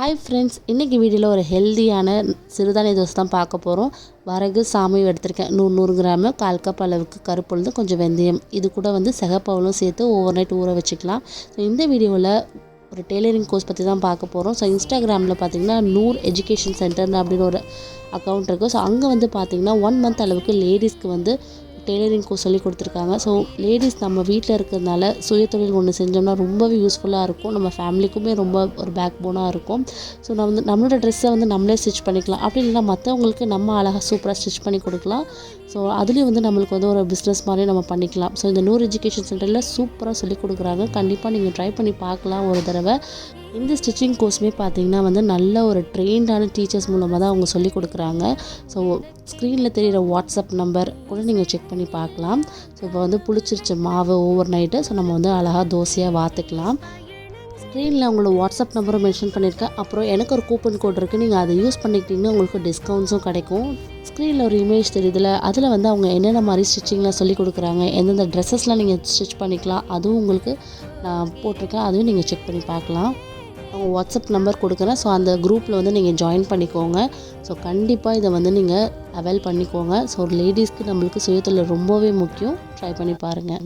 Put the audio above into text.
Hi friends இன்றைக்கி வீடியோவில் ஒரு ஹெல்தியான சிறுதானிய தோசை தான் பார்க்க போகிறோம் வரகு சாமியும் எடுத்திருக்கேன். நூறு நூறு கிராமு கால் கப் அளவுக்கு கருப்புழுது கொஞ்சம் வெந்தயம். இது கூட வந்து சிகப்பவளும் சேர்த்து ஓவர் நைட் ஊற வச்சுக்கலாம். ஸோ இந்த வீடியோவில் ஒரு டெய்லரிங் கோர்ஸ் பற்றி தான் பார்க்க போகிறோம் ஸோ இன்ஸ்டாகிராமில் பார்த்தீங்கன்னா நூர் எஜுகேஷன் சென்டர் அப்படின்னு ஒரு அக்கௌண்ட் இருக்குது ஸோ அங்கே வந்து பார்த்திங்கன்னா ஒன் மந்த் அளவுக்கு லேடிஸ்க்கு வந்து டெய்லரிங் கோர்ஸ் சொல்லி கொடுத்துருக்காங்க. ஸோ லேடிஸ் நம்ம வீட்டில் இருக்கிறதுனால சுயதொழில் ஒன்று செஞ்சோம்னா ரொம்பவே யூஸ்ஃபுல்லாக இருக்கும். நம்ம ஃபேமிலிக்குமே ரொம்ப ஒரு பேக் போனாக இருக்கும். ஸோ நம்ம வந்து நம்மளோட ட்ரெஸ்ஸை வந்து நம்மளே ஸ்டிச் பண்ணிக்கலாம். அப்படி இல்லைனா மற்றவங்களுக்கு நம்ம அழகாக சூப்பராக ஸ்டிச் பண்ணி கொடுக்கலாம். ஸோ அதுலேயும் வந்து நம்மளுக்கு வந்து ஒரு பிஸ்னஸ் மாதிரி நம்ம பண்ணிக்கலாம். ஸோ இந்த நூறு எஜுகேஷன் சென்டரில் சூப்பராக சொல்லி கொடுக்குறாங்க. கண்டிப்பாக நீங்கள் ட்ரை பண்ணி பார்க்கலாம் ஒரு தடவை. இந்த ஸ்டிச்சிங் கோர்ஸுமே பார்த்தீங்கன்னா வந்து நல்ல ஒரு ட்ரெயின்டான டீச்சர்ஸ் மூலமாக தான் அவங்க சொல்லி கொடுக்குறாங்க. ஸோ ஸ்க்ரீனில் தெரிகிற வாட்ஸ்அப் நம்பர் கூட நீங்கள் செக் பண்ணி பார்க்கலாம். ஸோ இப்போ வந்து புளிச்சிருச்சு மாவு ஓவர் நைட்டு ஸோ நம்ம வந்து அழகாக தோசையாக வாத்துக்கலாம். ஸ்க்ரீனில் உங்களோட வாட்ஸ்அப் நம்பரும் மென்ஷன் பண்ணியிருக்கேன் அப்புறம் எனக்கு ஒரு கூப்பன் கோட் இருக்குது நீங்கள் அதை யூஸ் பண்ணிக்கிட்டிங்கன்னா உங்களுக்கு டிஸ்கவுண்ட்ஸும் கிடைக்கும். ஸ்க்ரீனில் ஒரு இமேஜ் தெரியுதுல அதில் வந்து அவங்க என்னென்ன மாதிரி ஸ்டிச்சிங்லாம் சொல்லி கொடுக்குறாங்க எந்தெந்த ட்ரெஸ்ஸஸ்லாம் நீங்கள் ஸ்டிச் பண்ணிக்கலாம் அதுவும் உங்களுக்கு நான் போட்டிருக்கேன். அதுவும் நீங்கள் செக் பண்ணி பார்க்கலாம். அவங்க வாட்ஸ்அப் நம்பர் கொடுக்குறேன். ஸோ அந்த குரூப்பில் வந்து நீங்கள் ஜாயின் பண்ணிக்கோங்க. ஸோ கண்டிப்பாக இதை வந்து நீங்கள் அவைல் பண்ணிக்கோங்க. ஸோ லேடிஸ்க்கு நம்மளுக்கு சுயத்தில் ரொம்பவே முக்கியம். ட்ரை பண்ணி பாருங்கள்